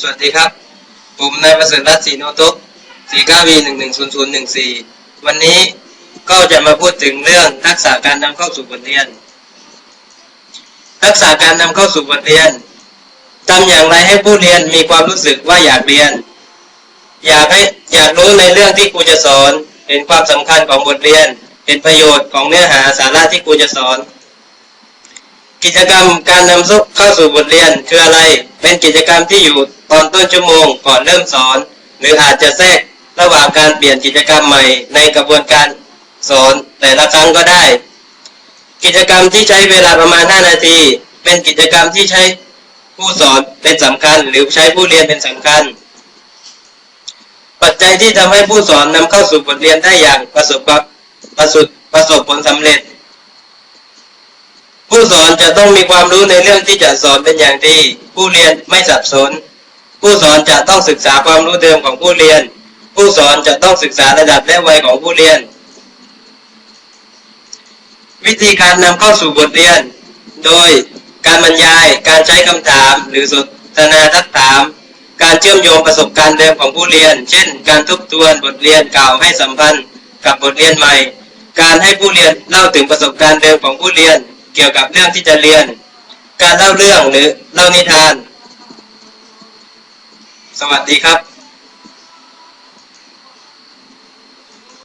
สวัสดีครับ ผมนายประเสริฐรัตน์ศรีโนทุกสี่เก้าวีหนึ่งหนึ่งศูนย์ศูนย์หนึ่งสี่วันนี้ก็จะมาพูดถึงเรื่องทักษะการนำเข้าสู่บทเรียน ทักษะการนำเข้าสู่บทเรียนทำอย่างไรให้ผู้เรียนมีความรู้สึกว่าอยากเรียน อยากให้อยากรู้ในเรื่องที่ครูจะสอน เห็นความสำคัญของบทเรียนเห็นประโยชน์ของเนื้อหาสาระที่ครูจะสอน กิจกรรมการนำเข้าสู่บทเรียนคืออะไร เป็นกิจกรรมที่อยู่ตอนต้นชั่วโมงก่อนเริ่มสอน หรืออาจจะแทรกระหว่างการเปลี่ยนกิจกรรมใหม่ในกระบวนการสอนแต่ละครั้งก็ได้ กิจกรรมที่ใช้เวลาประมาณ 5 นาที เป็นกิจกรรมที่ใช้ผู้สอนเป็นสำคัญ หรือใช้ผู้เรียนเป็นสำคัญ ปัจจัยที่ทำให้ผู้สอนนำเข้าสู่บทเรียนได้อย่างประสบความประสบประสบผลสำเร็จ ผู้สอนจะต้องมีความรู้ในเรื่องที่จะสอนเป็นอย่างดี ผู้เรียนไม่สับสน ผู้สอนจะต้องศึกษาความรู้เดิมของผู้เรียน ผู้สอนจะต้องศึกษาระดับและวัยของผู้เรียน วิธีการนำเข้าสู่บทเรียน โดยการบรรยาย การใช้คำถาม หรือสนทนาทักถาม การเชื่อมโยงประสบการณ์เดิมของผู้เรียน เช่น การทบทวนบทเรียนเก่าให้สัมพันธ์กับบทเรียนใหม่ การให้ผู้เรียนเล่าถึงประสบการณ์เดิมของผู้เรียน เกี่ยวกับเรื่องที่จะเรียน การเล่าเรื่องหรือเล่านิทาน สวัสดีครับ